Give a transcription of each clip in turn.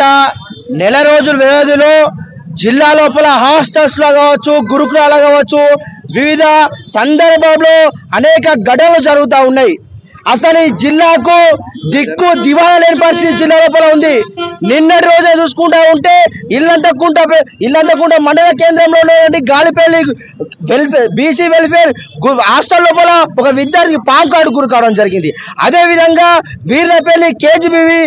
గత నెల రోజుల వ్యవధిలో జిల్లా లోపల హాస్టల్స్లో కావచ్చు గురుకులాలు కావచ్చు వివిధ సందర్భంలో అనేక ఘటనలు జరుగుతూ ఉన్నాయి. అసలు ఈ జిల్లాకు దిక్కు దివాలా లేని పరిస్థితి జిల్లా లోపల ఉంది. నిన్నటి రోజే చూసుకుంటా ఉంటే ఇల్లంతకుంట ఇల్లంతకుంట మండల కేంద్రంలో ఉన్నటువంటి Galipalli welfare BC welfare hostel లోపల ఒక విద్యార్థి పాన్ కార్డు గురి కావడం జరిగింది. అదేవిధంగా వీర్లపల్లి కేజీబీవి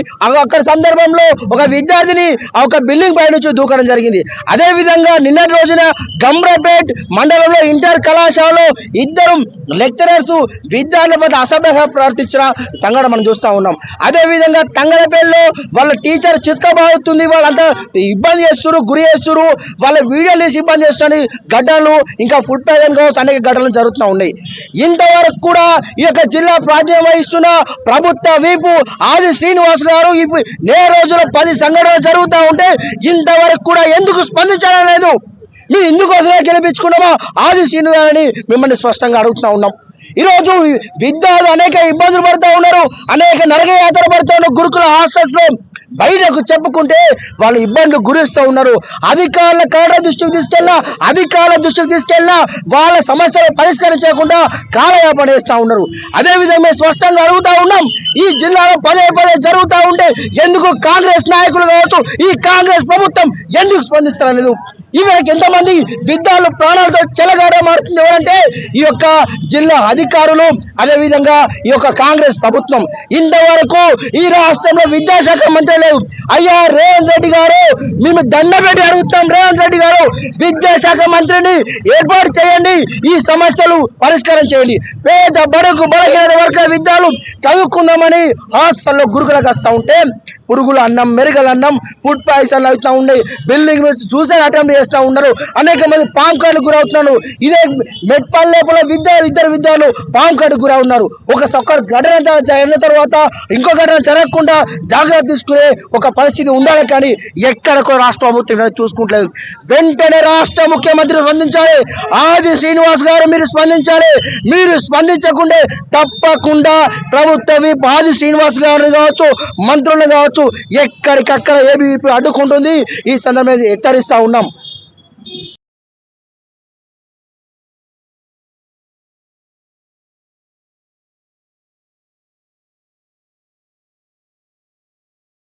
అక్కడ సందర్భంలో ఒక విద్యార్థిని ఆ ఒక బిల్డింగ్ పై నుంచి దూకడం జరిగింది. అదేవిధంగా నిన్నటి రోజున గమ్రపేట్ మండలంలో ఇంటర్ కళాశాలలో ఇద్దరు లెక్చరర్స్ విద్యార్థుల మధ్య అసభ్యంగా ప్రవర్తించిన సంఘటన మనం చూస్తూ ఉన్నాం. అదేవిధంగా తంగలపల్లిలో వాళ్ళ టీచర్ చిత్కబాగుతుంది వాళ్ళంతా ఇబ్బంది చేస్తున్నారు గురి చేస్తున్నారు వాళ్ళ వీడియోలు తీసి ఇబ్బంది చేస్తున్న ఘటనలు ఇంకా ఫుడ్ పాయిజన్ కావచ్చు అనేక ఘటనలు జరుగుతూ ఉన్నాయి. ఇంతవరకు కూడా ఈ యొక్క జిల్లా ప్రాతినిధ్యం వహిస్తున్న ప్రభుత్వ వీపు ఆది శ్రీనివాస్ గారు ఇప్పుడు నే రోజులో పది సంఘటనలు జరుగుతూ ఉంటే ఇంతవరకు కూడా ఎందుకు స్పందించడం లేదు? మేము ఇందుకోసమే గెలిపించుకున్నామా? ఆది శ్రీను గారిని మిమ్మల్ని స్పష్టంగా అడుగుతా ఉన్నాం. ఈరోజు విద్యార్థులు అనేక ఇబ్బందులు పడుతూ ఉన్నారు. అనేక నరకయాత్ర పడుతూ ఉన్న గురుకుల హాస్టల్స్లో బయటకు చెప్పుకుంటే వాళ్ళు ఇబ్బందులు గురిస్తూ ఉన్నారు. అధికారుల కలెక్టర్ దృష్టికి తీసుకెళ్ళినా అధికారుల దృష్టికి తీసుకెళ్ళినా వాళ్ళ సమస్యలు పరిష్కరించకుండా కాలయాపన చేస్తూ ఉన్నారు. అదేవిధంగా మేము స్పష్టంగా అడుగుతా ఉన్నాం ఈ జిల్లాలో పదే పదే జరుగుతూ ఉంటే ఎందుకు కాంగ్రెస్ నాయకులు కావచ్చు? ఈ కాంగ్రెస్ ప్రభుత్వం ఎందుకు స్పందిస్తడం లేదు ఈమెకి ఎంతమంది విద్యార్థులు ప్రాణాలతో చెలగాడ మారుతుంది ఎవరంటే ఈ యొక్క జిల్లా అధికారులు అదే విధంగా ఈ యొక్క కాంగ్రెస్ ప్రభుత్వం. ఇంతవరకు ఈ రాష్ట్రంలో విద్యాశాఖ మంత్రి లేవు. అయ్యా రేవంత్ రెడ్డి గారు మేము దండబెట్టి అడుగుతాం రేవంత్ రెడ్డి గారు విద్యాశాఖ మంత్రిని ఏర్పాటు చేయండి ఈ సమస్యలు పరిష్కారం చేయండి. పేద బడుగు బలహీన వర్గ విద్యాలు చదువుకుందామని హాస్టల్లో గురుకులకు వస్తూ ఉంటే పురుగుల అన్నం మెరుగల అన్నం ఫుడ్ పాయిజన్ అవుతా ఉండే. బిల్డింగ్ మీద సూసైడ్ అటెంప్ట్ చేస్తూ ఉన్నారు. అనేక మంది పాము కార్డు గురవుతున్నారు. ఇదే మెట్పల్ లోపల విద్యార్థులు ఇద్దరు విద్యార్థులు పాము కార్డు గురవున్నారు ఒక ఒక్క ఘటన జ- జరిగిన తర్వాత ఇంకో ఘటన జరగకుండా జాగ్రత్త తీసుకునే ఒక పరిస్థితి ఉండాలి కానీ ఎక్కడికో రాష్ట్ర ప్రభుత్వం చూసుకుంటలేదు. వెంటనే రాష్ట్ర ముఖ్యమంత్రి స్పందించాలి. ఆది శ్రీనివాస్ గారు మీరు స్పందించాలి. మీరు స్పందించకుండా తప్పకుండా ప్రభుత్వం ఆది శ్రీనివాస్ గారు కావచ్చు మంత్రులను కావచ్చు ఎక్కడికక్కడ ఏబీవీపీ అడ్డుకుంటుంది. ఈ సందర్భంగా హెచ్చరిస్తా ఉన్నాం.